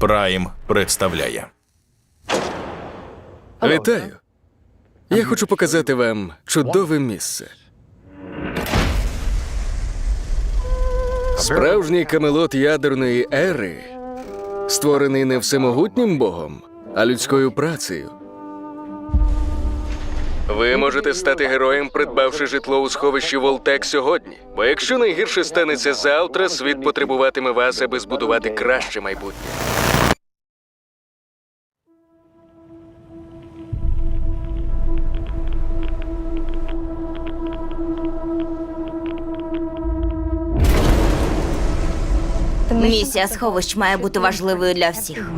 Прайм представляє. Вітаю! Я хочу показати вам чудове місце. Справжній камелот ядерної ери, створений не всемогутнім богом, а людською працею. Ви можете стати героєм, придбавши житло у сховищі Волтек сьогодні. Бо якщо найгірше станеться завтра, світ потребуватиме вас, аби збудувати краще майбутнє. Місія сховищ має бути важливою для всіх.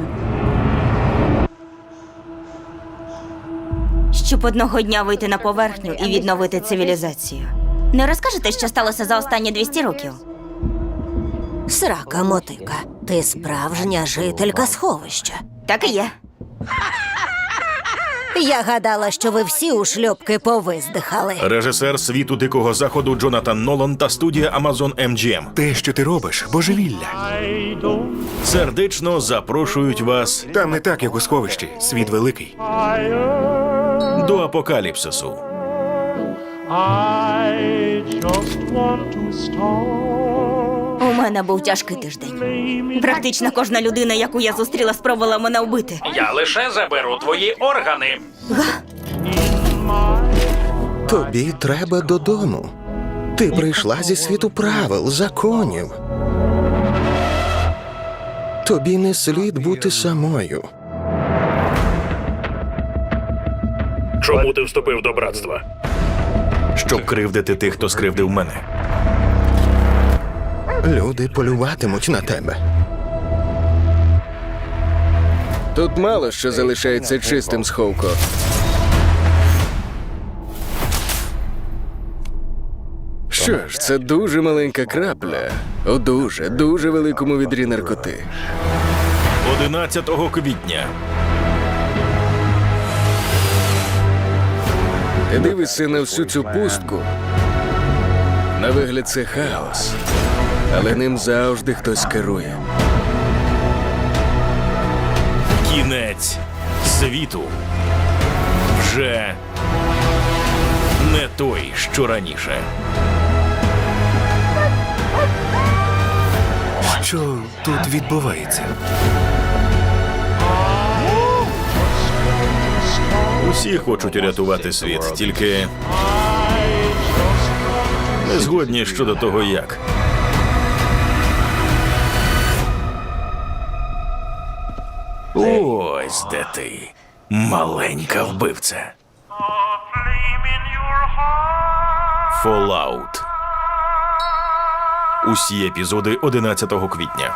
Щоб одного дня вийти на поверхню і відновити цивілізацію. Не розкажете, що сталося за останні 200 років? Срака мотика, ти справжня жителька сховища. Так і є. Я гадала, що ви всі у шльопки повиздихали. Режисер світу дикого заходу Джонатан Нолан та студія Amazon MGM Те, що ти робиш, божевілля. сердечно запрошують вас Там не так, як у сховищі. Світ великий. до апокаліпсису. I just want to start. Мене був тяжкий тиждень. Практично кожна людина, яку я зустріла, спробувала мене вбити. Я лише заберу твої органи. Тобі треба додому. Ти прийшла зі світу правил, законів. Тобі не слід бути самою. Чому ти вступив до братства? Щоб кривдити тих, хто скривдив мене. Люди полюватимуть на тебе. Тут мало що залишається чистим сховко. Що ж, це дуже маленька крапля у дуже, дуже великому відрі наркоти. 11 квітня. Ти дивишся на всю цю пустку. На вигляд це хаос, але ним завжди хтось керує. Кінець світу вже не той, що раніше. Що тут відбувається? Усі хочуть урятувати світ, тільки не згодні щодо того, як. Ось де ти, маленька вбивця. Fallout. Усі епізоди 11 квітня.